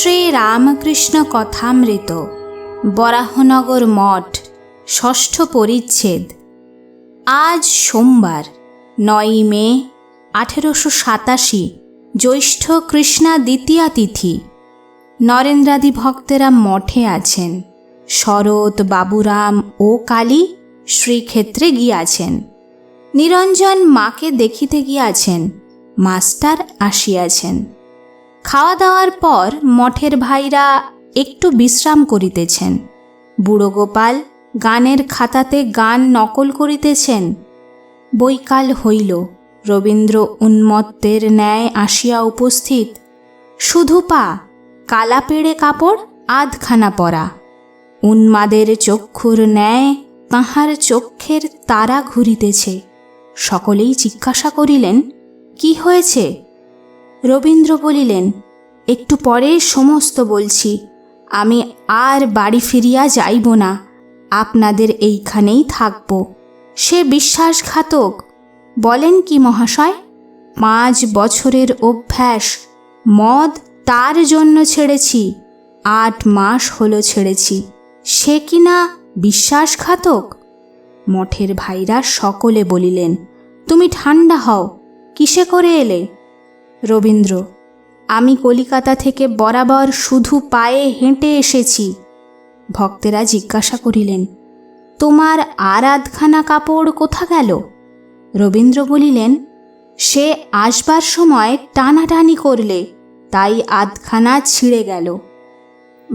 শ্রী রামকৃষ্ণ কথামৃত বরাহনগর মঠ, ষষ্ঠ পরিচ্ছেদ। আজ সোমবার, নয়ই মে, আঠেরোশো সাতাশি, জ্যৈষ্ঠ কৃষ্ণা দ্বিতীয়া তিথি। নরেন্দ্রাদি ভক্তেরা মঠে আছেন। শরৎ, বাবুরাম ও কালী শ্রীক্ষেত্রে গিয়াছেন। নিরঞ্জন মাকে দেখিতে গিয়াছেন, মাস্টার আসিয়াছেন। খাওয়া দাওয়ার পর মঠের ভাইরা একটু বিশ্রাম করিতেছেন। বুড়ো গোপাল গানের খাতাতে গান নকল করিতেছেন। বৈকাল হইল, রবীন্দ্র উন্মত্তের ন্যায় আসিয়া উপস্থিত। শুধু পা, কালা পেড়ে কাপড়, আধখানা পরা। উন্মাদের চক্ষুর ন্যায় তাহার চক্ষের তারা ঘুরিতেছে। সকলেই জিজ্ঞাসা করিলেন, কি হয়েছে? রবীন্দ্র বলিলেন, একটু পরে সমস্ত বলছি, আমি আর বাড়ি ফিরিয়া যাইব না, আপনাদের এইখানেই থাকব। সে বিশ্বাসঘাতক। বলেন কি মহাশয়, পাঁচ বছরের অভ্যাস, মদ তার জন্য ছেড়েছি, আট মাস হলো ছেড়েছি। সে কি না বিশ্বাসঘাতক? মঠের ভাইরা সকলে বলিলেন, তুমি ঠান্ডা হও, কিসে করে এলে? রবীন্দ্র, আমি কলিকাতা থেকে বরাবর শুধু পায়ে হেঁটে এসেছি। ভক্তেরা জিজ্ঞাসা করিলেন, তোমার আর আধখানা কাপড় কোথা গেল? রবীন্দ্র বলিলেন, সে আসবার সময় টানাটানি করলে, তাই আধখানা ছিঁড়ে গেল।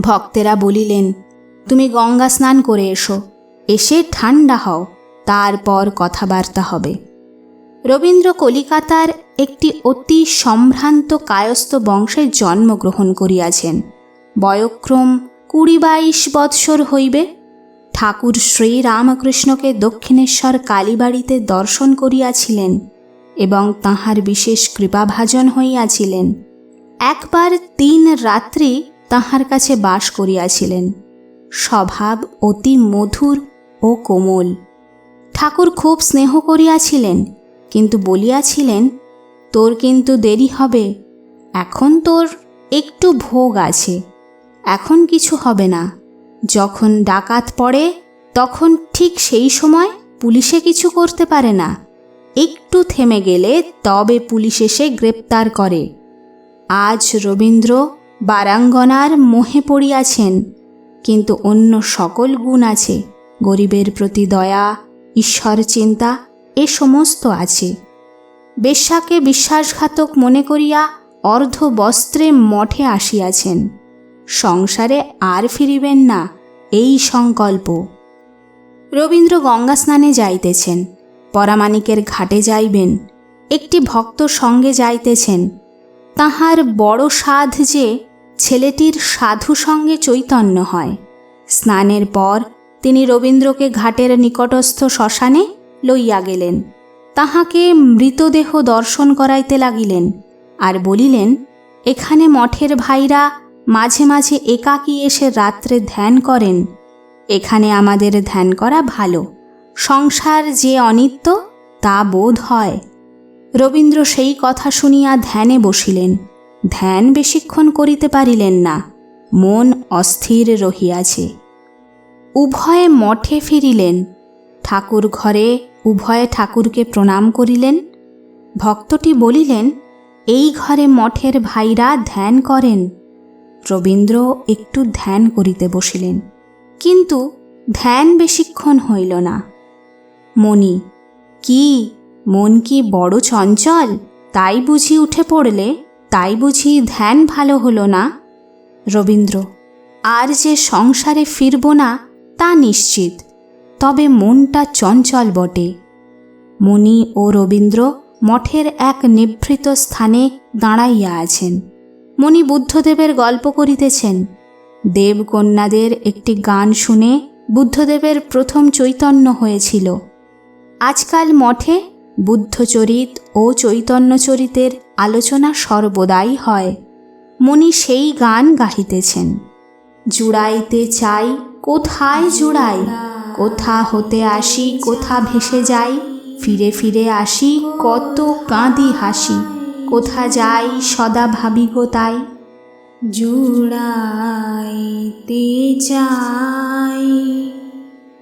ভক্তেরা বলিলেন, তুমি গঙ্গা স্নান করে এসো, এসে ঠান্ডা হও, তারপর কথাবার্তা হবে। রবীন্দ্র কলিকাতার একটি অতি সম্ভ্রান্ত কায়স্থ বংশে জন্মগ্রহণ করিয়াছেন। বয়ক্রম কুড়ি বাইশ বৎসর হইবে। ঠাকুর শ্রীরামকৃষ্ণকে দক্ষিণেশ্বর কালীবাড়িতে দর্শন করিয়াছিলেন এবং তাহার বিশেষ কৃপাভাজন হইয়াছিলেন। একবার তিন রাত্রি তাহার কাছে বাস করিয়াছিলেন। স্বভাব অতি মধুর ও কোমল। ঠাকুর খুব স্নেহ করিয়াছিলেন। কিন্তু বলিয়াছিলেন, তোর কিন্তু দেরি হবে। এখন তোর একটু ভোগ আছে। এখন কিছু হবে না। যখন ডাকাত পড়ে, তখন ঠিক সেই সময় পুলিশে কিছু করতে পারে না। একটু থেমে গেলে তবে পুলিশ এসে গ্রেপ্তার করে। আজ রবীন্দ্র বারাঙ্গনার মোহে পড়িয়াছেন, কিন্তু অন্য সকল গুণ আছে। গরিবের প্রতি দয়া, ঈশ্বর চিন্তা এ সমস্ত আছে। বেশ্যাকে বিশ্বাসঘাতক মনে করিয়া অর্ধ বস্ত্রে মঠে আসিয়াছেন। সংসারে আর ফিরিবেন না এই সংকল্প। রবীন্দ্র গঙ্গা স্নানে যাইতেছেন পরামানিকের ঘাটে যাইবেন, একটি ভক্ত সঙ্গে যাইতেছেন। তাহার বড় সাধ যে ছেলেটির সাধু সঙ্গে চৈতন্য হয়। স্নানের পর তিনি রবীন্দ্রকে ঘাটের নিকটস্থ শ্মশানে লইয়া গেলেন। তাহাকে মৃতদেহ দর্শন করাইতে লাগিলেন আর বলিলেন, এখানে মঠের ভাইরা মাঝে মাঝে একাকী এসে রাত্রে ধ্যান করেন। এখানে আমাদের ধ্যান করা ভালো। সংসার যে অনিত্য, তা বোধ হয়। রবীন্দ্র সেই কথা শুনিয়া ধ্যানে বসিলেন। ধ্যান বেশিক্ষণ করিতে পারিলেন না। মন অস্থির রহিয়াছে। উভয়ে মঠে ফিরিলেন। ঠাকুর ঘরে উভয়ে ঠাকুরকে প্রণাম করিলেন। ভক্তটি বলিলেন, এই ঘরে মঠের ভাইরা ধ্যান করেন। রবীন্দ্র একটু ধ্যান করিতে বসিলেন। কিন্তু ধ্যান বেশিক্ষণ হইল না। মণি, কি, মন কি বড় চঞ্চল? তাই বুঝি উঠে পড়লে, তাই বুঝি ধ্যান ভালো হলো না? রবীন্দ্র, আর যে সংসারে ফিরব না, তা নিশ্চিত। তবে মনটা চঞ্চল বটে। মণি ও রবীন্দ্র মঠের এক নিভৃত স্থানে দাঁড়াইয়া আছেন। মণি বুদ্ধদেবের গল্প করিতেছেন। দেবকন্যাদের একটি গান শুনে বুদ্ধদেবের প্রথম চৈতন্য হয়েছিল। আজকাল মঠে বুদ্ধচরিত ও চৈতন্যচরিতের আলোচনা সর্বদাই হয়। মণি সেই গান গাহিতেছেন। জুড়াইতে চাই, কোথায় জুড়াই? কোথা হতে আসি, কোথা ভেসে যাই, ফিরে ফিরে আসি, কত কাঁদি হাসি, কোথা যাই, সদা ভাবি গো তাই। জুড়াইতে চাই,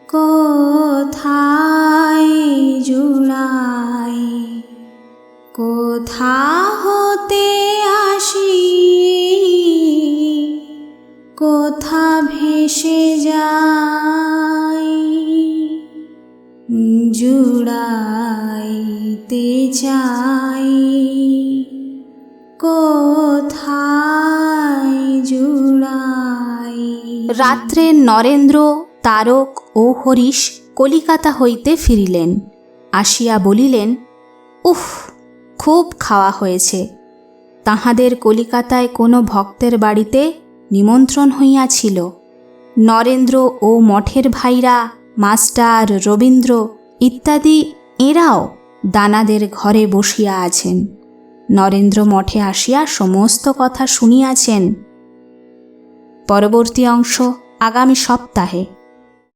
কোথায় জুড়াই, কোথা জুড়াইতে চাই, কোথায় জুড়াই? রাত্রে নরেন্দ্র, তারক ও হরিশ কলিকাতা হইতে ফিরিলেন। আসিয়া বলিলেন, উফ, খুব খাওয়া হয়েছে। তাহাদের কলিকাতায় কোনো ভক্তের বাড়িতে নিমন্ত্রণ হইয়াছিল। নরেন্দ্র ও মঠের ভাইরা, মাস্টার, রবীন্দ্র ইত্যাদি, এরাও দানাদের ঘরে বসিয়া আছেন। নরেন্দ্র মঠে আসিয়া সমস্ত কথা শুনিয়াছেন। পরবর্তী অংশ আগামী সপ্তাহে।